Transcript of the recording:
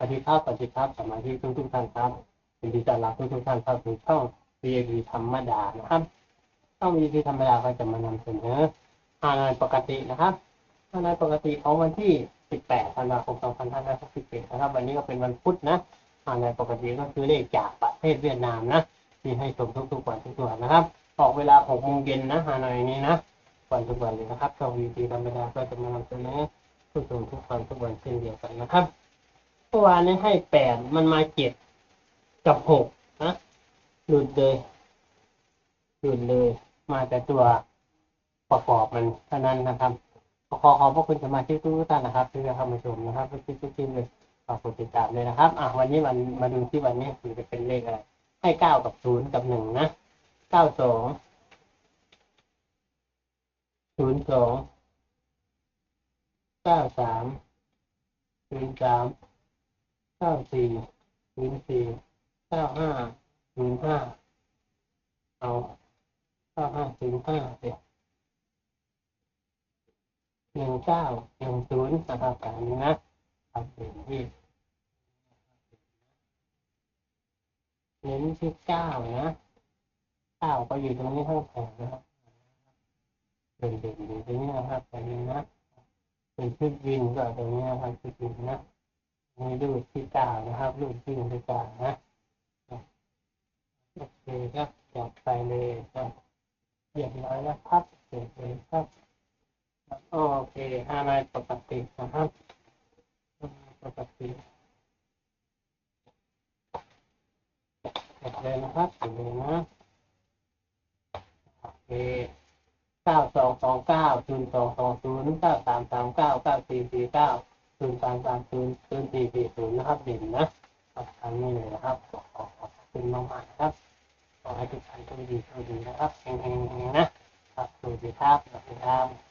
สวัสดีครับ สวัสดีครับสมาชิกทุกทุกท่านครับยินดีต้อนรับทุกทุกท่านเข้าสู่ช่อง VIP ธรรมดานะครับ ช่อง VIP ธรรมดาก็จะมานำเสนอฮานปกตินะครับฮานปกติของวันที่ 18 ธันวาคม 2567 นะครับ วันนี้ก็เป็นวันพุธนะฮานปกติก็คือเลขจากประเทศเวียดนามนะที่ให้ชมทุกๆวันทุกวันนะครับ ออกเวลา 6 โมงเย็นนะฮานอยนี้นะ วันทุกวันเลยนะครับ ช่อง VIP ธรรมดาก็จะมานำเสนอผู้ชมทุกวันทุกวันเช่นเดียวกันนะครับ เมื่อวานนี้ให้แปดมันมาเจ็ดกับหกนะหลุดเลยหลุดเลย มาแต่ตัวประกอบมันเท่านั้นนะครับ ขอขอบพระคุณสมาชิกทุกท่านนะครับที่เข้ามาชมนะครับทุกที่ทุกทีเลยฝากกดติดตามเลยนะครับ อะวันนี้วันมาดูที่วันนี้คือจะเป็นเลขอะไร ให้เก้ากับศูนย์กับหนึ่งนะเก้าสองศูนย์สองเก้าสามศูนย์สาม เก้าสี่ศูนย์สี่เก้าห้าศูนย์ห้าเอาเก้าห้าศูนย์ห้าเดี๋ยวหนึ่งเก้าหนึ่งศูนย์นะครับการนี้นะครับเป็นที่เน้นที่เก้านะเก้าก็อยู่ตรงนี้ทั้งแผงนะครับเด่นเด่นๆอยู่ตรงนี้นะครับแต่นี้นะเป็นชุดวินก็ตรงนี้นะครับชุดวินนะ มีรูปที่ตานะครับ รูปที่หนึ่งที่กล่านะโอเคครับจัดไปเลยครับเรียบร้อยแล้วครับเสร็จเลยครับโอเคห้าไม้ปกตินะครับปกติเสร็จเลยนะครับเสร็จเลยนะโอเคเก้าสองสองเก้าศูนย์สองสองศูนย์เก้าสามสามเก้าเก้าสี่สี่เก้า ศูนย์สามสามศูนย์ศูนย์สี่สี่ศูนย์นะครับเด่นนะครับทางนี้เลยนะครับขอขอขอบคุณมากมากครับขอให้ทุกท่านโชคดีโชคดีนะครับเฮงๆๆนะ ครับสวัสดีครับสวัสดีครับ